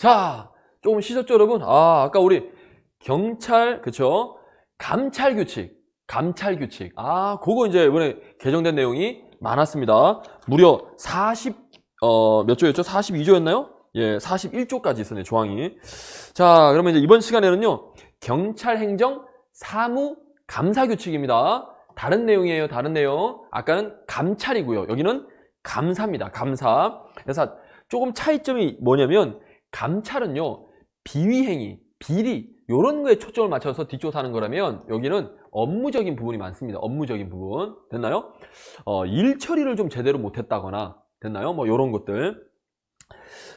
자, 조금 쉬셨죠, 여러분? 아, 아까 우리 경찰, 그쵸? 감찰 규칙, 감찰 규칙. 아, 그거 이제 이번에 개정된 내용이 많았습니다. 무려 40, 어, 몇 조였죠? 42조였나요? 예, 41조까지 있었네, 조항이. 자, 그러면 이제 이번 시간에는요, 경찰 행정 사무 감사 규칙입니다. 다른 내용이에요, 다른 내용. 아까는 감찰이고요. 여기는 감사입니다, 감사. 그래서 조금 차이점이 뭐냐면, 감찰은요, 비위행위, 비리, 요런 거에 초점을 맞춰서 뒷조사하는 거라면, 여기는 업무적인 부분이 많습니다. 업무적인 부분. 됐나요? 어, 일 처리를 좀 제대로 못했다거나, 됐나요? 뭐, 요런 것들.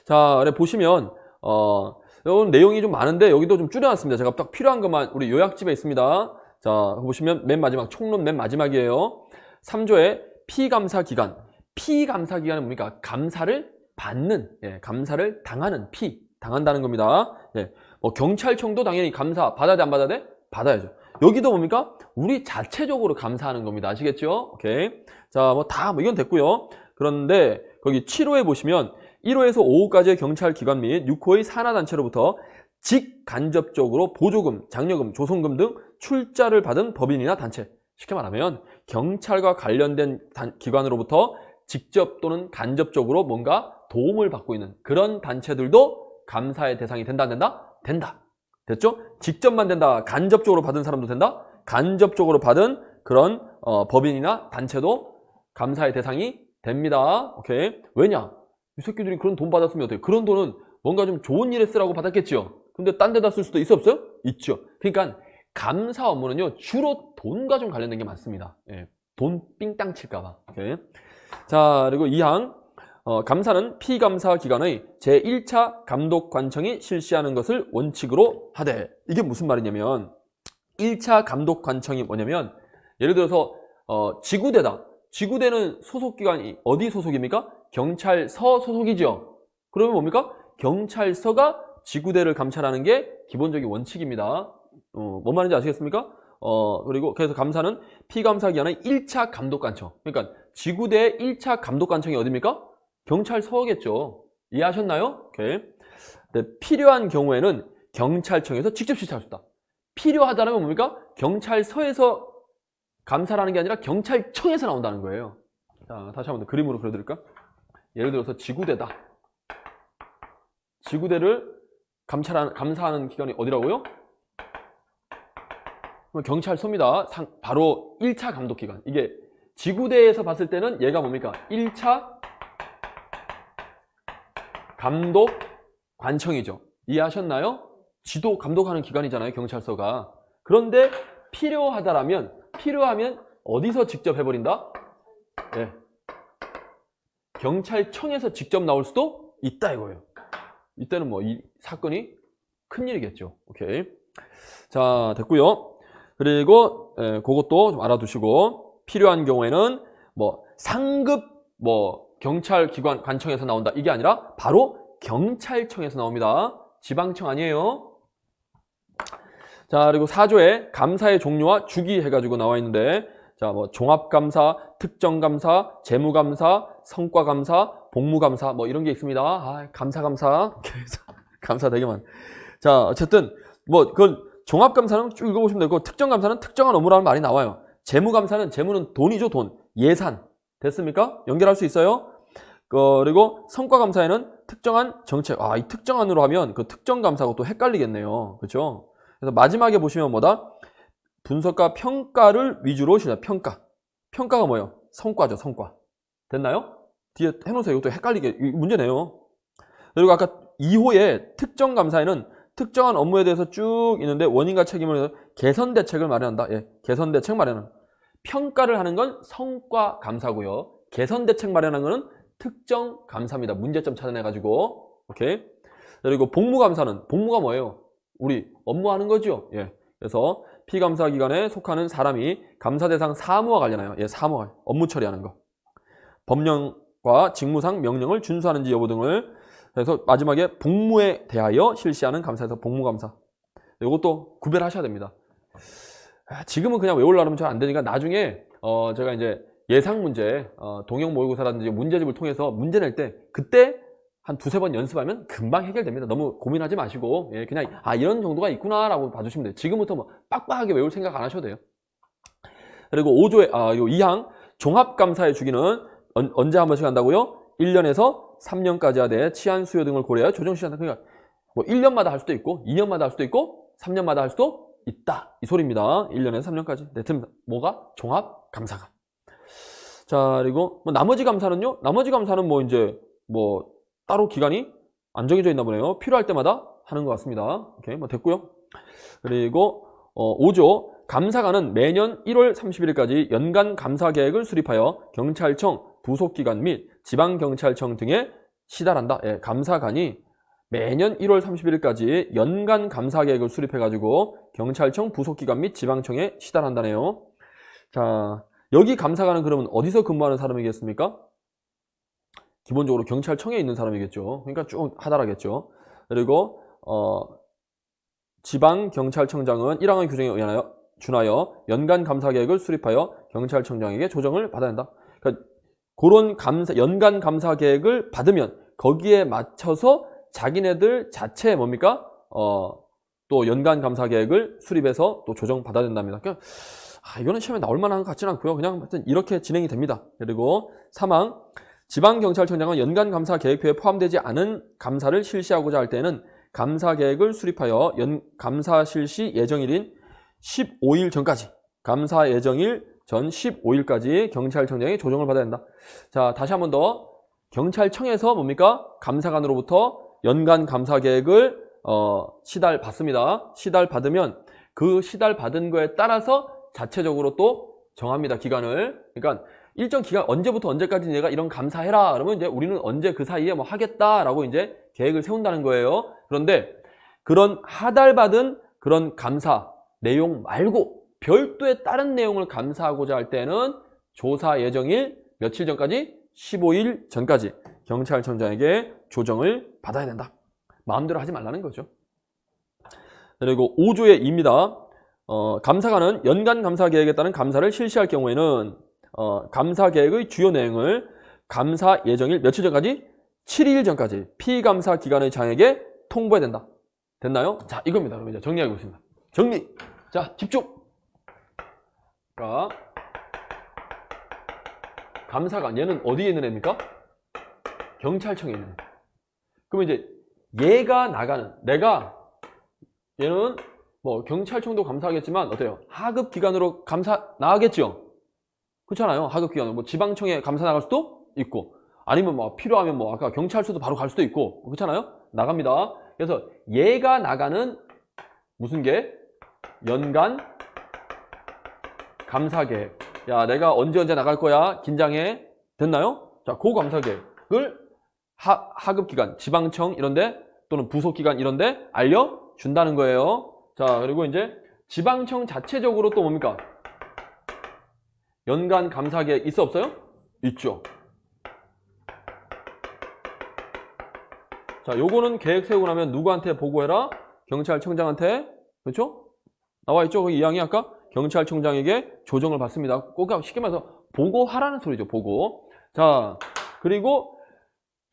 자, 그래 보시면, 어, 이런 내용이 좀 많은데, 여기도 좀 줄여놨습니다. 제가 딱 필요한 것만 우리 요약집에 있습니다. 자, 보시면 맨 마지막, 총론 맨 마지막이에요. 3조의 피감사 기간. 피감사 기간은 뭡니까? 감사를 받는, 예, 감사를 당하는 피, 당한다는 겁니다. 예, 뭐 경찰청도 당연히 감사 받아야 돼, 안 받아야 돼? 받아야죠. 여기도 뭡니까? 우리 자체적으로 감사하는 겁니다. 아시겠죠? 오케이. 자, 뭐 다, 뭐 이건 됐고요. 그런데 거기 7호에 보시면 1호에서 5호까지의 경찰 기관 및 6호의 산하단체로부터 직간접적으로 보조금, 장려금, 조성금 등 출자를 받은 법인이나 단체 쉽게 말하면 경찰과 관련된 단- 기관으로부터 직접 또는 간접적으로 뭔가 도움을 받고 있는 그런 단체들도 감사의 대상이 된다 안 된다? 된다. 됐죠? 직접만 된다. 간접적으로 받은 사람도 된다. 간접적으로 받은 그런 어, 법인이나 단체도 감사의 대상이 됩니다. 오케이. 왜냐? 이 새끼들이 그런 돈 받았으면 어때요? 그런 돈은 뭔가 좀 좋은 일에 쓰라고 받았겠지요. 근데 딴 데다 쓸 수도 있어 없어요? 있죠. 그러니까 감사 업무는요 주로 돈과 좀 관련된 게 많습니다. 예, 돈 삥땅 칠까봐. 오케이. 자 그리고 2항 어, 감사는 피감사 기관의 제1차 감독 관청이 실시하는 것을 원칙으로 하되 이게 무슨 말이냐면 1차 감독 관청이 뭐냐면 예를 들어서 어, 지구대다. 지구대는 소속 기관이 어디 소속입니까? 경찰서 소속이죠. 그러면 뭡니까? 경찰서가 지구대를 감찰하는 게 기본적인 원칙입니다. 어, 뭔 말인지 아시겠습니까? 어, 그리고 그래서 감사는 피감사 기관의 1차 감독관청. 그러니까 지구대의 1차 감독관청이 어디입니까? 경찰서겠죠. 이해하셨나요? 오케이. 네, 필요한 경우에는 경찰청에서 직접 있다. 필요하다는 건 뭡니까? 경찰서에서 감사라는 게 아니라 경찰청에서 나온다는 거예요. 자, 다시 한번 더 그림으로 그려드릴까? 예를 들어서 지구대다. 지구대를 감찰하는, 감사하는 기관이 어디라고요? 경찰서입니다. 상- 바로 1차 감독기관. 이게 지구대에서 봤을 때는 얘가 뭡니까? 1차 감독 관청이죠. 이해하셨나요? 지도 감독하는 기관이잖아요. 경찰서가. 그런데 필요하다라면 필요하면 어디서 직접 해버린다? 예. 경찰청에서 직접 나올 수도 있다 이거예요. 이때는 뭐 이 사건이 큰일이겠죠. 오케이. 자, 됐고요. 그리고 예, 그것도 좀 알아두시고 필요한 경우에는 뭐 상급 뭐 경찰 기관 관청에서 나온다 이게 아니라 바로 경찰청에서 나옵니다. 지방청 아니에요. 자, 그리고 4조에 감사의 종류와 주기 해가지고 나와 있는데, 자, 뭐, 종합감사, 특정감사, 재무감사, 성과감사, 복무감사, 뭐, 이런 게 있습니다. 아, 감사감사. 감사 되게 많. 자, 어쨌든, 뭐, 그건 종합감사는 쭉 읽어보시면 되고, 특정감사는 특정한 업무라는 말이 나와요. 재무감사는, 재무는 돈이죠, 돈. 예산. 됐습니까? 연결할 수 있어요? 어, 그리고 성과 감사에는 특정한 정책. 아, 이 특정한으로 하면 그 특정 감사하고 또 헷갈리겠네요. 그렇죠? 그래서 마지막에 보시면 뭐다? 분석과 평가를 위주로 시작. 평가. 평가가 뭐예요? 성과죠, 성과. 됐나요? 뒤에 해놓으세요. 이것도 헷갈리게. 이 문제네요. 그리고 아까 2호의 특정 감사에는 특정한 업무에 대해서 쭉 있는데 원인과 책임을 해서 개선 대책을 마련한다. 예, 개선 대책 마련은. 평가를 하는 건 성과 감사고요. 개선 대책 마련하는 거는 특정 감사입니다. 문제점 찾아내가지고. 오케이. 그리고 복무 감사는 복무가 뭐예요? 우리 업무하는 거죠. 예. 그래서 피감사 기관에 속하는 사람이 감사 대상 사무와 관련하여 예, 사무 업무 처리하는 거. 법령과 직무상 명령을 준수하는지 여부 등을 그래서 마지막에 복무에 대하여 실시하는 감사에서 복무 감사. 이것도 구별하셔야 됩니다. 아, 지금은 그냥 외우려면 잘 안 되니까 나중에 어 제가 이제 예상 문제, 어 동영 모의고사라든지 문제집을 통해서 문제 낼 때 그때 한 두세 번 연습하면 금방 해결됩니다. 너무 고민하지 마시고, 예, 그냥, 아, 이런 정도가 있구나라고 봐주시면 돼요. 지금부터 뭐 빡빡하게 외울 생각 안 하셔도 돼요. 그리고 5조의, 아, 요 2항, 종합감사의 주기는 언, 언제 한 번씩 한다고요? 1년에서 3년까지 하되 치안 수요 등을 고려하여 조정시한다. 그러니까 뭐 1년마다 할 수도 있고, 2년마다 할 수도 있고, 3년마다 할 수도 있다. 이 소리입니다. 1년에서 3년까지. 네, 됩니다. 뭐가? 종합 감사가. 자, 그리고 뭐 나머지 감사는요? 나머지 감사는 뭐 이제 뭐 따로 기간이 안 정해져 있나 보네요. 필요할 때마다 하는 것 같습니다. 오케이, 뭐 됐고요. 그리고 어, 5조 감사관은 매년 1월 31일까지 연간 감사 계획을 수립하여 경찰청, 부속기관 및 지방경찰청 등에 시달한다. 예, 감사관이 매년 1월 31일까지 연간 감사 계획을 수립해가지고 경찰청, 부속기관 및 지방청에 시달한다네요. 자, 여기 감사관은 그러면 어디서 근무하는 사람이겠습니까? 기본적으로 경찰청에 있는 사람이겠죠. 그러니까 쭉 하달하겠죠. 그리고 어, 지방경찰청장은 1항의 규정에 의하여 준하여 연간 감사 계획을 수립하여 경찰청장에게 조정을 받아야 한다. 그러니까 그런 감사, 연간 감사 계획을 받으면 거기에 맞춰서 자기네들 자체 뭡니까? 어, 또 연간 감사 계획을 수립해서 또 조정 받아야 된답니다. 그러니까 아, 이거는 시험에 나올 만한 것 같지는 않고요. 그냥 하여튼 이렇게 진행이 됩니다. 그리고 사망 지방경찰청장은 연간 감사 계획표에 포함되지 않은 감사를 실시하고자 할 때는 감사 계획을 수립하여 연 감사 실시 예정일인 15일 전까지 감사 예정일 전 15일까지 경찰청장이 조정을 받아야 된다. 자, 다시 한 번 더 경찰청에서 뭡니까? 감사관으로부터 연간 감사 계획을 어, 시달 받습니다. 시달 받으면 그 시달 받은 거에 따라서 자체적으로 또 정합니다. 기간을. 그러니까 일정 기간 언제부터 언제까지 내가 이런 감사해라. 그러면 이제 우리는 언제 그 사이에 뭐 하겠다라고 이제 계획을 세운다는 거예요. 그런데 그런 하달받은 그런 감사 내용 말고 별도의 다른 내용을 감사하고자 할 때는 조사 예정일 며칠 전까지 15일 전까지 경찰청장에게 조정을 받아야 된다. 마음대로 하지 말라는 거죠. 그리고 5조의 2입니다. 어, 감사관은 연간 감사 계획에 따른 감사를 실시할 경우에는 어, 감사 계획의 주요 내용을 감사 예정일 며칠 전까지 7일 전까지 피감사 기관의 장에게 통보해야 된다. 됐나요? 자, 이겁니다. 그럼 이제 정리하고 있습니다. 정리. 자, 집중. 자, 감사관 얘는 어디에 있는 애입니까? 경찰청에 있는 애. 그러면 이제 얘가 나가는 내가 얘는 뭐 경찰청도 감사하겠지만 어때요? 하급 기관으로 감사 나가겠죠. 그렇잖아요. 하급 기관으로 뭐 지방청에 감사 나갈 수도 있고 아니면 뭐 필요하면 뭐 아까 경찰서도 바로 갈 수도 있고 그렇잖아요. 나갑니다. 그래서 얘가 나가는 무슨 계 연간 감사 계획. 야, 내가 언제 언제 나갈 거야? 긴장해. 됐나요? 자, 그 감사 계획을 하, 하급 기관, 지방청 이런데 또는 부속 기관 이런데 알려 준다는 거예요. 자, 그리고 이제 지방청 자체적으로 또 뭡니까? 연간 감사 계획 있어 없어요? 있죠. 자, 요거는 계획 세우고 나면 누구한테 보고해라? 경찰청장한테. 그렇죠? 나와 있죠? 거기 이항이 아까 경찰청장에게 조정을 받습니다. 꼭 쉽게 말해서 보고하라는 소리죠. 보고. 자, 그리고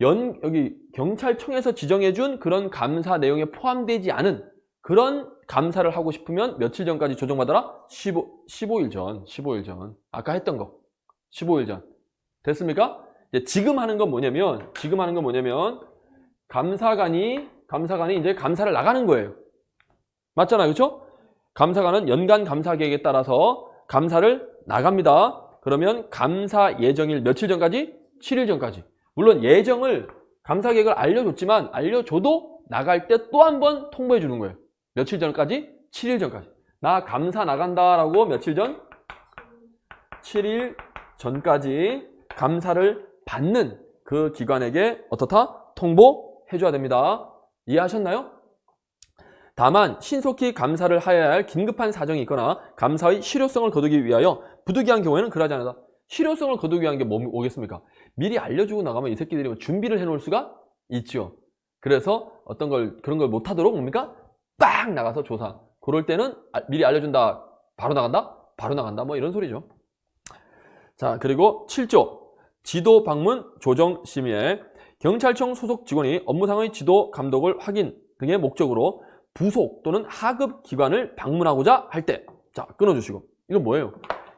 연 여기 경찰청에서 지정해 준 그런 감사 내용에 포함되지 않은 그런 감사를 하고 싶으면 며칠 전까지 조정받아라? 15, 15일 전, 15일 전. 아까 했던 거. 15일 전. 됐습니까? 지금 하는 건 뭐냐면, 지금 하는 건 뭐냐면, 감사관이, 감사관이 이제 감사를 나가는 거예요. 맞잖아요. 그렇죠? 감사관은 연간 감사 계획에 따라서 감사를 나갑니다. 그러면 감사 예정일 며칠 전까지? 7일 전까지. 물론 예정을 감사 계획을 알려줬지만 알려줘도 나갈 때 또 한 번 통보해 주는 거예요. 며칠 전까지? 7일 전까지. 나 감사 나간다라고 며칠 전? 7일 전까지 감사를 받는 그 기관에게 어떻다? 통보해 줘야 됩니다. 이해하셨나요? 다만 신속히 감사를 하여야 할 긴급한 사정이 있거나 감사의 실효성을 거두기 위하여 부득이한 경우에는 그러지 않는다. 실효성을 거두기 위한 게 뭐, 뭐겠습니까? 미리 알려주고 나가면 이 새끼들이 뭐 준비를 해놓을 수가 있죠. 그래서 어떤 걸 그런 걸 못하도록 뭡니까? 빡 나가서 조사. 그럴 때는 아- 미리 알려준다. 바로 나간다? 바로 나간다. 뭐 이런 소리죠. 자 그리고 7조 지도 방문 조정 심의에 경찰청 소속 직원이 업무상의 지도 감독을 확인 등의 목적으로 부속 또는 하급 기관을 방문하고자 할 때, 자 끊어주시고 이건 뭐예요?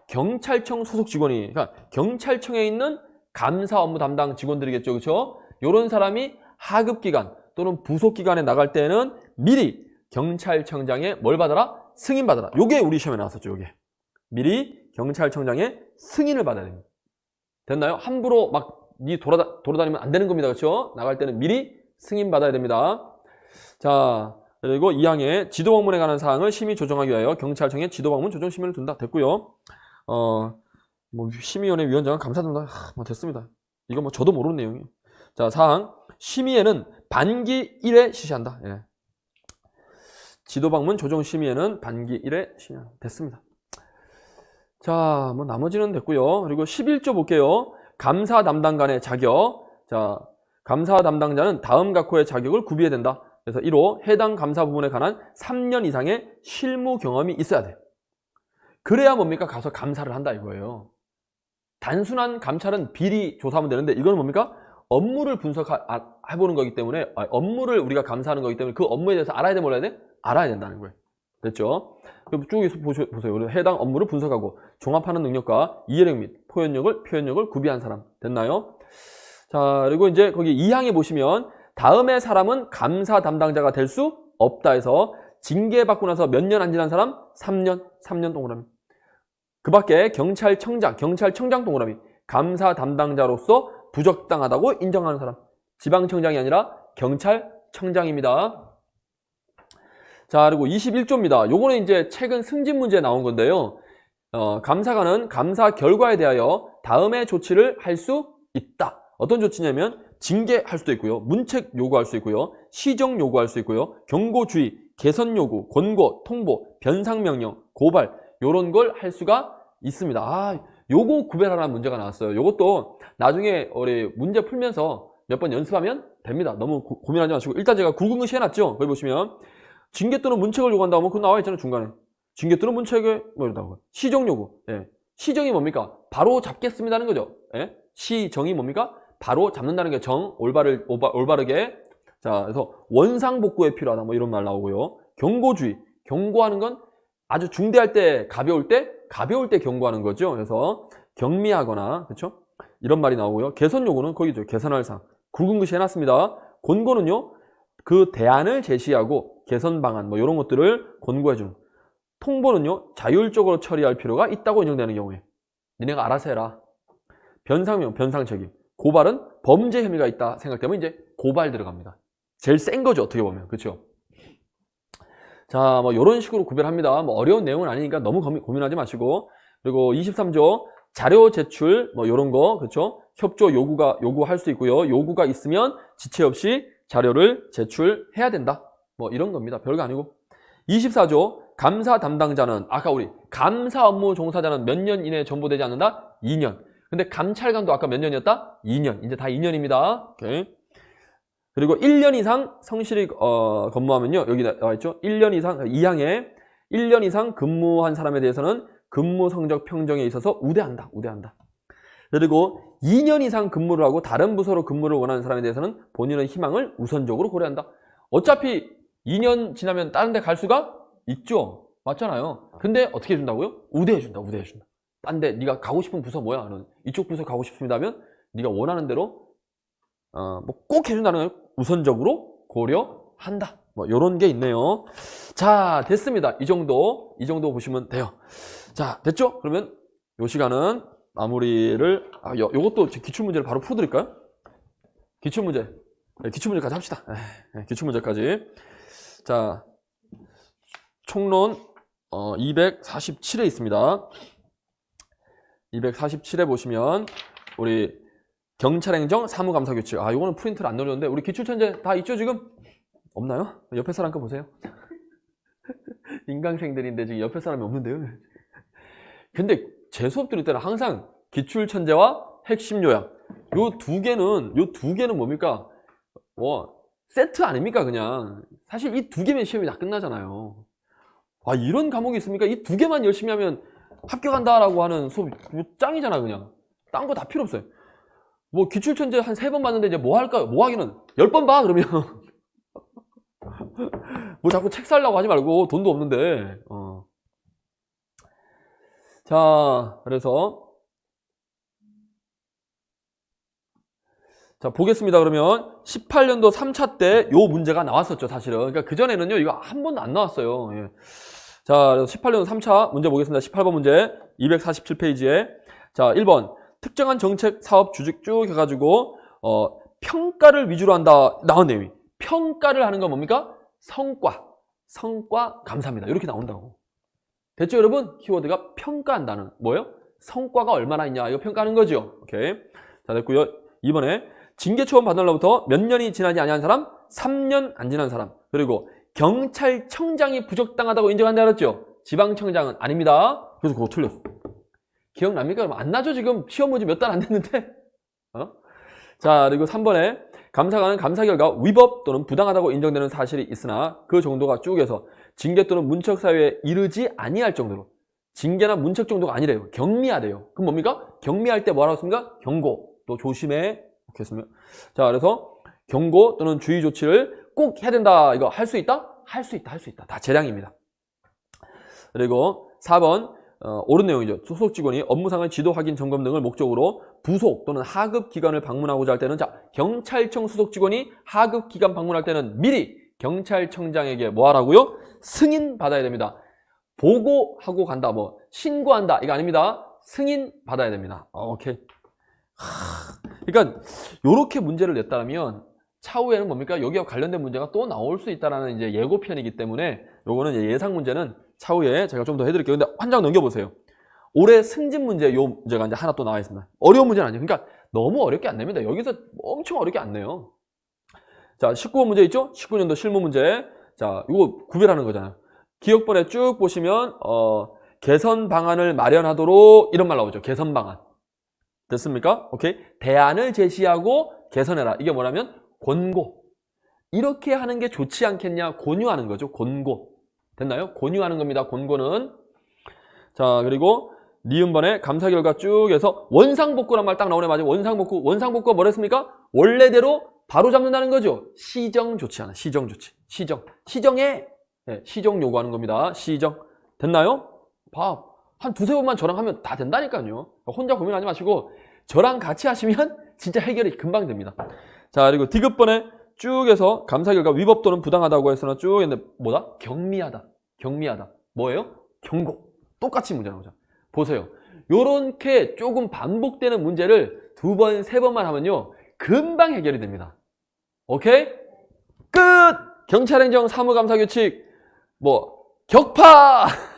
경찰청 소속 직원이 그러니까 경찰청에 있는 감사 업무 담당 직원들이겠죠, 그렇죠? 이런 사람이 하급 기관 또는 부속 기관에 나갈 때는 미리 경찰청장의 뭘 받아라? 승인 받아라. 요게 우리 시험에 나왔었죠, 요게. 미리 경찰청장의 승인을 받아야 됩니다. 됐나요? 함부로 막 니 돌아다, 돌아다니면 안 되는 겁니다. 그렇죠? 나갈 때는 미리 승인 받아야 됩니다. 자, 그리고 2항에 지도 방문에 관한 사항을 심의 조정하기 위하여 경찰청에 지도 방문 조정 심의를 둔다. 됐고요. 어, 뭐 심의위원회 위원장은 감사드립니다. 하, 뭐 됐습니다. 이거 뭐 저도 모르는 내용이에요. 자, 사항 심의에는 반기 1회 실시한다. 예. 지도 방문 조정 심의에는 반기 1회 심의 됐습니다. 자, 뭐 나머지는 됐고요. 그리고 11조 볼게요. 감사 담당 간의 자격. 자, 감사 담당자는 다음 각호의 자격을 구비해야 된다. 그래서 1호 해당 감사 부분에 관한 3년 이상의 실무 경험이 있어야 돼. 그래야 뭡니까? 가서 감사를 한다 이거예요. 단순한 감찰은 비리 조사하면 되는데 이거는 뭡니까? 업무를 분석해보는 거기 때문에 아니, 업무를 우리가 감사하는 거기 때문에 그 업무에 대해서 알아야 돼 몰라야 돼? 알아야 된다는 거예요. 됐죠? 쭉 보세요. 해당 업무를 분석하고 종합하는 능력과 이해력 및 표현력을 표현력을 구비한 사람 됐나요? 자 그리고 이제 거기 2항에 보시면 다음의 사람은 감사 담당자가 될 수 없다 해서 징계받고 나서 몇 년 안 지난 사람? 3년, 3년 동그라미. 그 밖에 경찰청장, 경찰청장 동그라미. 감사 담당자로서 부적당하다고 인정하는 사람. 지방청장이 아니라 경찰청장입니다. 자, 그리고 21조입니다. 요거는 이제 최근 승진 문제에 나온 건데요. 어, 감사관은 감사 결과에 대하여 다음의 조치를 할 수 있다. 어떤 조치냐면 징계할 수도 있고요. 문책 요구할 수 있고요. 시정 요구할 수 있고요. 경고 주의, 개선 요구, 권고, 통보, 변상 명령, 고발 요런 걸 할 수가 있습니다. 아, 요거 구별하라는 문제가 나왔어요. 요것도 나중에 우리 문제 풀면서 몇 번 연습하면 됩니다. 너무 고, 고민하지 마시고 일단 제가 굵은글씨 해놨죠. 거기 보시면 징계 또는 문책을 요구한다 하면 그거 나와 있잖아요. 중간에. 징계 또는 문책에 뭐 이러다가 시정 요구. 예. 시정이 뭡니까? 바로 잡겠습니다는 거죠. 예? 시정이 뭡니까? 바로 잡는다는 게 정, 올바를, 올바르게. 자, 그래서 원상복구에 필요하다. 뭐 이런 말 나오고요. 경고주의. 경고하는 건 아주 중대할 때, 가벼울 때, 가벼울 때 경고하는 거죠. 그래서 경미하거나, 그렇죠? 이런 말이 나오고요. 개선 요구는 거기죠. 개선할 사항. 굵은 글씨 해놨습니다. 권고는요, 그 대안을 제시하고 개선 방안, 뭐 이런 것들을 권고해 주는. 통보는요, 자율적으로 처리할 필요가 있다고 인정되는 경우에. 니네가 알아서 해라. 변상명, 변상 책임. 고발은 범죄 혐의가 있다 생각되면 이제 고발 들어갑니다. 제일 센 거죠, 어떻게 보면. 그렇죠? 자, 뭐 이런 식으로 구별합니다. 뭐 어려운 내용은 아니니까 너무 고민, 하지 마시고. 그리고 23조 자료 제출 뭐 이런 거 그렇죠? 협조 요구가 요구할 수 있고요. 요구가 있으면 지체 없이 자료를 제출해야 된다. 뭐 이런 겁니다. 별거 아니고. 24조 감사 담당자는 아까 우리 감사 업무 종사자는 몇 년 이내에 전보되지 않는다? 2년. 근데 감찰관도 아까 몇 년이었다? 2년. 이제 다 2년입니다. 오케이. 그리고 1년 이상 성실히 어, 근무하면요. 여기 나와 있죠. 1년 이상 2항에 1년 이상 근무한 사람에 대해서는 근무 성적 평정에 있어서 우대한다. 우대한다. 그리고 2년 이상 근무를 하고 다른 부서로 근무를 원하는 사람에 대해서는 본인의 희망을 우선적으로 고려한다. 어차피 2년 지나면 다른 데 갈 수가 있죠. 맞잖아요. 근데 어떻게 해준다고요? 우대해준다. 우대해준다. 딴 데 네가 가고 싶은 부서 뭐야? 는 이쪽 부서 가고 싶습니다 하면 네가 원하는 대로 어, 뭐 꼭 해준다는 걸 우선적으로 고려한다. 뭐 이런 게 있네요. 자 됐습니다. 이 정도 이 정도 보시면 돼요. 자 됐죠? 그러면 요 시간은 마무리를 아, 요, 요것도 기출 문제를 바로 풀어드릴까요? 기출 문제 네, 기출 문제까지 합시다. 네, 기출 문제까지 자 총론 어, 247에 있습니다. 247에 보시면 우리 경찰행정 사무감사규칙 아 이거는 프린트를 안 넣었는데 우리 기출천재 다 있죠 지금? 없나요? 옆에 사람 거 보세요 인강생들인데 지금 옆에 사람이 없는데요 근데 제 수업 들을 때는 항상 기출천재와 핵심 요약 요 두 개는 요 두 개는 뭡니까? 뭐 세트 아닙니까 그냥? 사실 이 두 개면 시험이 다 끝나잖아요. 아 이런 과목이 있습니까? 이 두 개만 열심히 하면 합격한다 라고 하는 수업 뭐 짱이잖아 그냥. 딴 거 다 필요 없어요. 뭐 기출천재 한 세 번 봤는데 이제 뭐 할까요? 뭐 하기는? 열 번 봐 그러면. 뭐 자꾸 책 살라고 하지 말고 돈도 없는데. 어. 자 그래서 자 보겠습니다 그러면. 18년도 3차 때 요 문제가 나왔었죠 사실은. 그러니까 그전에는요 이거 한 번도 안 나왔어요. 예. 자 그래서 18년도 3차 문제 보겠습니다. 18번 문제 247페이지에. 자 1번. 특정한 정책 사업 주직 쭉 해가지고 어, 평가를 위주로 한다 나온 내용이 평가를 하는 건 뭡니까? 성과. 성과 감사합니다. 이렇게 나온다고. 됐죠 여러분? 키워드가 평가한다는. 뭐예요? 성과가 얼마나 있냐. 이거 평가하는 거죠. 오케이. 자 됐고요. 이번에 징계 처분 받으려부터 몇 년이 지나지 아니한 사람 3년 안 지난 사람 그리고 경찰청장이 부적당하다고 인정한다 그랬죠 지방청장은 아닙니다 그래서 그거 틀렸어 기억납니까? 그럼 안 나죠? 지금 시험 문제 몇 달 안 됐는데? 어? 자, 그리고 3번에 감사관은 감사 결과 위법 또는 부당하다고 인정되는 사실이 있으나 그 정도가 쭉 해서 징계 또는 문척 사유에 이르지 아니할 정도로 징계나 문척 정도가 아니래요. 경미하대요. 그럼 뭡니까? 경미할 때 뭐라고 했습니까? 경고. 또 조심해. 했습니다. 자, 그래서 경고 또는 주의 조치를 꼭 해야 된다. 이거 할 수 있다? 할 수 있다. 할 수 있다. 다 재량입니다. 그리고 4번 어, 옳은 내용이죠. 소속 직원이 업무상의 지도 확인 점검 등을 목적으로 부속 또는 하급 기관을 방문하고자 할 때는 자 경찰청 소속 직원이 하급 기관 방문할 때는 미리 경찰청장에게 뭐 하라고요? 승인 받아야 됩니다. 보고하고 간다, 뭐 신고한다 이거 아닙니다. 승인 받아야 됩니다. 어, 오케이. 하, 그러니까 이렇게 문제를 냈다면 차후에는 뭡니까? 여기와 관련된 문제가 또 나올 수 있다라는 이제 예고편이기 때문에 이제 예상 문제는 차후에 제가 좀 더 해드릴게요. 근데 한 장 넘겨보세요. 올해 승진 문제 요 문제가 이제 하나 또 나와 있습니다. 어려운 문제는 아니에요. 그러니까 너무 어렵게 안 냅니다. 여기서 엄청 어렵게 안 내요. 자, 19번 문제 있죠? 19년도 실무 문제. 자, 이거 구별하는 거잖아요. 기억본에 쭉 보시면 어, 개선 방안을 마련하도록 이런 말 나오죠. 개선 방안. 됐습니까? 오케이. 대안을 제시하고 개선해라. 이게 뭐냐면 권고. 이렇게 하는 게 좋지 않겠냐? 권유하는 거죠. 권고. 됐나요? 권유하는 겁니다. 권고는. 자, 그리고 니은번에 감사 결과 쭉 해서 원상복구란 말 딱 나오네 맞아요. 원상복구. 원상복구가 뭐랬습니까? 원래대로 바로 잡는다는 거죠. 시정 좋지 않아. 시정 좋지. 시정. 시정해. 네, 시정 요구하는 겁니다. 시정. 됐나요? 봐. 한 두세 번만 저랑 하면 다 된다니까요. 혼자 고민하지 마시고 저랑 같이 하시면 진짜 해결이 금방 됩니다. 자, 그리고 디귿번에 쭉 해서 감사 결과 위법 또는 부당하다고 했으나 쭉 했는데 뭐다? 경미하다. 경미하다. 뭐예요? 경고. 똑같이 문제 나오죠. 보세요. 요렇게 조금 반복되는 문제를 두 번, 세 번만 하면요. 금방 해결이 됩니다. 오케이? 끝! 경찰행정 사무감사 규칙 뭐 격파!